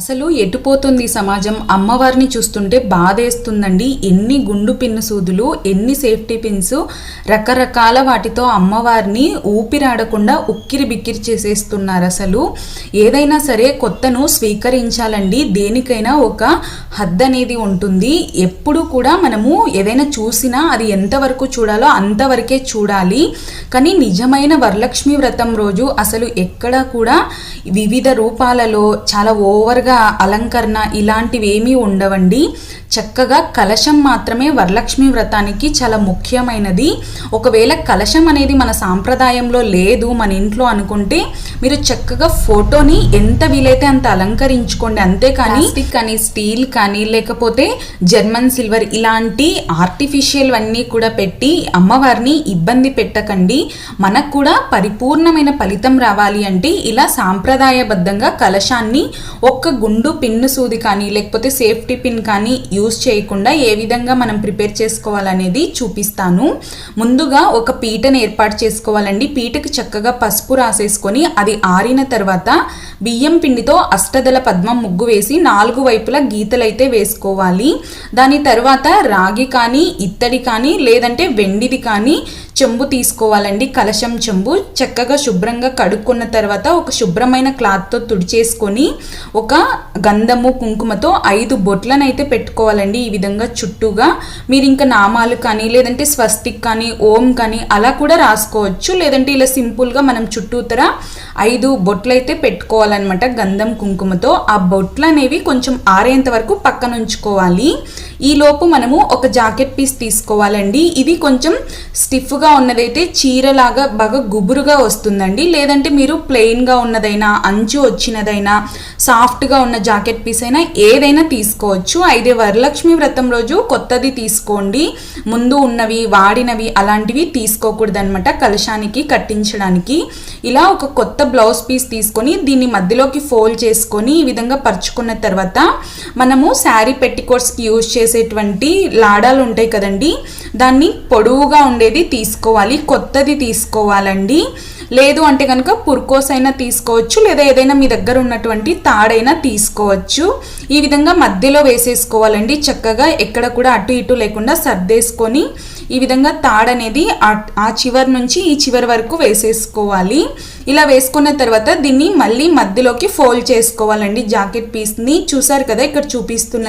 అసలు ఎటుపోతుంది సమాజం? అమ్మవారిని చూస్తుంటే బాధేస్తుందండి. ఎన్ని గుండు పిన్ను సూదులు ఎన్ని సేఫ్టీ పిన్స్ రకరకాల వాటితో అమ్మవారిని ఊపిరాడకుండా ఉక్కిరి బిక్కిరి చేసేస్తున్నారు అసలు. ఏదైనా సరే కొత్తను స్వీకరించాలండి. దేనికైనా ఒక హద్దు అనేది ఉంటుంది. ఎప్పుడు కూడా మనము ఏదైనా చూసినా అది ఎంతవరకు చూడాలో అంతవరకే చూడాలి. కానీ నిజమైన వరలక్ష్మి వ్రతం రోజు అసలు ఎక్కడ కూడా వివిధ రూపాలలో చాలా ఓవర్గా అలంకరణ ఇలాంటివి ఏమీ ఉండవండి. చక్కగా కలశం మాత్రమే వరలక్ష్మి వ్రతానికి చాలా ముఖ్యమైనది. ఒకవేళ కలశం అనేది మన సాంప్రదాయంలో లేదు మన ఇంట్లో అనుకుంటే మీరు చక్కగా ఫోటోని ఎంత వీలైతే అంత అలంకరించుకోండి. అంతేకాని ప్లాస్టిక్ కానీ స్టీల్ కానీ లేకపోతే జర్మన్ సిల్వర్ ఇలాంటి ఆర్టిఫిషియల్ అన్నీ కూడా పెట్టి అమ్మవారిని ఇబ్బంది పెట్టకండి. మనకు కూడా పరిపూర్ణమైన ఫలితం రావాలి అంటే ఇలా సాంప్రదాయబద్ధంగా కలశాన్ని ఒక్క గుండు పిన్ను సూది కానీ లేకపోతే సేఫ్టీ పిన్ కానీ యూజ్ చేయకుండా ఏ విధంగా మనం ప్రిపేర్ చేసుకోవాలనేది చూపిస్తాను. ముందుగా ఒక పీటను ఏర్పాటు చేసుకోవాలండి. పీటకి చక్కగా పసుపు రాసేసుకొని అది ఆరిన తర్వాత బియ్యం పిండితో అష్టదల పద్మం ముగ్గు వేసి నాలుగు వైపులా గీతలైతే వేసుకోవాలి. దాని తర్వాత రాగి కానీ ఇత్తడి కానీ లేదంటే వెండిది కానీ చెంబు తీసుకోవాలండి. కలశం చెంబు చక్కగా శుభ్రంగా కడుక్కున్న తర్వాత ఒక శుభ్రమైన క్లాత్తో తుడిచేసుకొని ఒక గంధము కుంకుమతో ఐదు బొట్లను అయితే పెట్టుకోవాలండి ఈ విధంగా చుట్టూగా. మీరు ఇంకా నామాలు కానీ లేదంటే స్వస్తిక్ కానీ ఓం కానీ అలా కూడా రాసుకోవచ్చు. లేదంటే ఇలా సింపుల్గా మనం చుట్టూతర ఐదు బొట్లు అయితే పెట్టుకోవాలన్నమాట గంధం కుంకుమతో. ఆ బొట్లు అనేవి కొంచెం ఆరేంత వరకు పక్కన ఉంచుకోవాలి ఈ లోపు మనము ఒక జాకెట్ పీస్ తీసుకోవాలండి. ఇది కొంచెం స్టిఫ్గా ఉన్నదైతే చీరలాగా బాగా గుబురుగా వస్తుందండి. లేదంటే మీరు ప్లెయిన్గా ఉన్నదైనా అంచు వచ్చినదైనా సాఫ్ట్గా ఉన్న జాకెట్ పీస్ అయినా ఏదైనా తీసుకోవచ్చు. అయితే వరలక్ష్మి వ్రతం రోజు కొత్తది తీసుకోండి. ముందు ఉన్నవి వాడినవి అలాంటివి తీసుకోకూడదనమాట కలశానికి కట్టించడానికి. ఇలా ఒక కొత్త బ్లౌజ్ పీస్ తీసుకొని దీన్ని మధ్యలోకి ఫోల్డ్ చేసుకొని ఈ విధంగా పరుచుకున్న తర్వాత మనము శారీ పెట్టికోట్స్కి యూజ్ చేసేటువంటి లాడాలు ఉంటాయి కదండి దాన్ని పొడవుగా ఉండేది తీసుకోవాలి కొత్తది తీసుకోవాలండి. లేదు అంటే కనుక పుర్కోస్ అయినా తీసుకోవచ్చు లేదా ఏదైనా మీ దగ్గర ఉన్నటువంటి తాడైనా తీసుకోవచ్చు. ఈ విధంగా మధ్యలో వేసేసుకోవాలండి చక్కగా ఎక్కడ కూడా అటు ఇటు లేకుండా సర్దేసుకొని ఈ విధంగా తాడు అనేది ఆ చివరి నుంచి ఈ చివరి వరకు వేసేసుకోవాలి. ఇలా వేసుకున్న తర్వాత దీన్ని మళ్ళీ మధ్యలోకి ఫోల్డ్ చేసుకోవాలండి జాకెట్ పీస్ని. చూసారు కదా ఇక్కడ చూపిస్తున్న